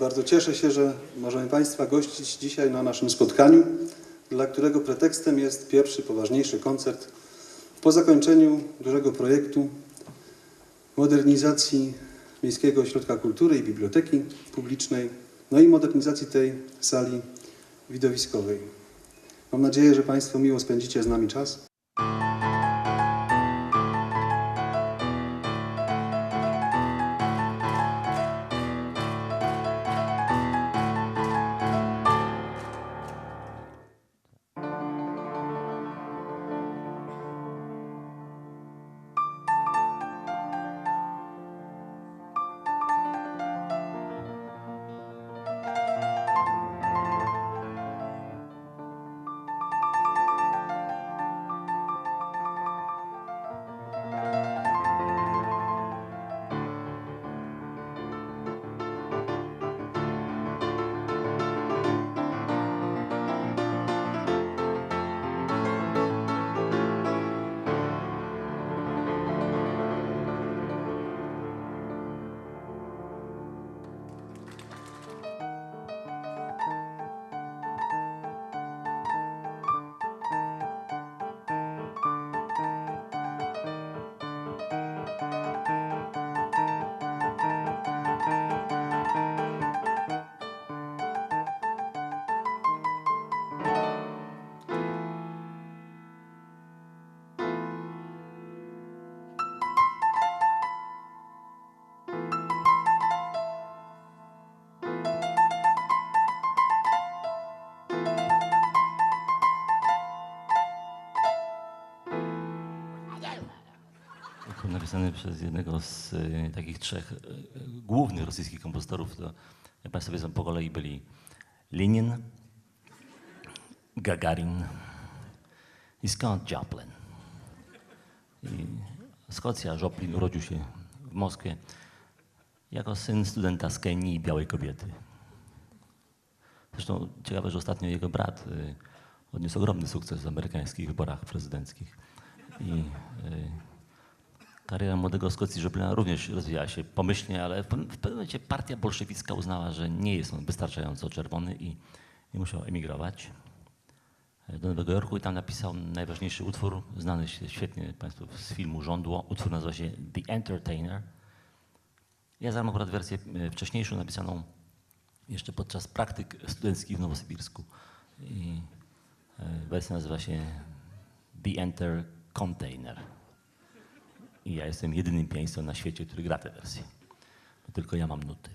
Bardzo cieszę się, że możemy Państwa gościć dzisiaj na naszym spotkaniu, dla którego pretekstem jest pierwszy poważniejszy koncert po zakończeniu dużego projektu modernizacji Miejskiego Ośrodka Kultury i Biblioteki Publicznej, no i modernizacji tej sali widowiskowej. Mam nadzieję, że Państwo miło spędzicie z nami czas. Napisany przez jednego z y, takich trzech y, głównych rosyjskich kompozytorów, to Państwo wiedzą, po kolei byli Lenin, Gagarin i Scott Joplin. I Joplin urodził się w Moskwie jako syn studenta z Kenii i białej kobiety. Zresztą ciekawe, że ostatnio jego brat y, odniósł ogromny sukces w amerykańskich wyborach prezydenckich. I y, kariera młodego Skocji Joplina również rozwijała się pomyślnie, ale w pewnym momencie partia bolszewicka uznała, że nie jest on wystarczająco czerwony i, i musiał emigrować do Nowego Jorku i tam napisał najważniejszy utwór, znany świetnie Państwu z filmu Żądło. Utwór nazywa się The Entertainer. Ja znam akurat wersję e, wcześniejszą, napisaną jeszcze podczas praktyk studenckich w Nowosybirsku. I e, wersja nazywa się The Enter Container. I ja jestem jedynym pianistą na świecie, który gra tę wersję. Bo tylko ja mam nuty.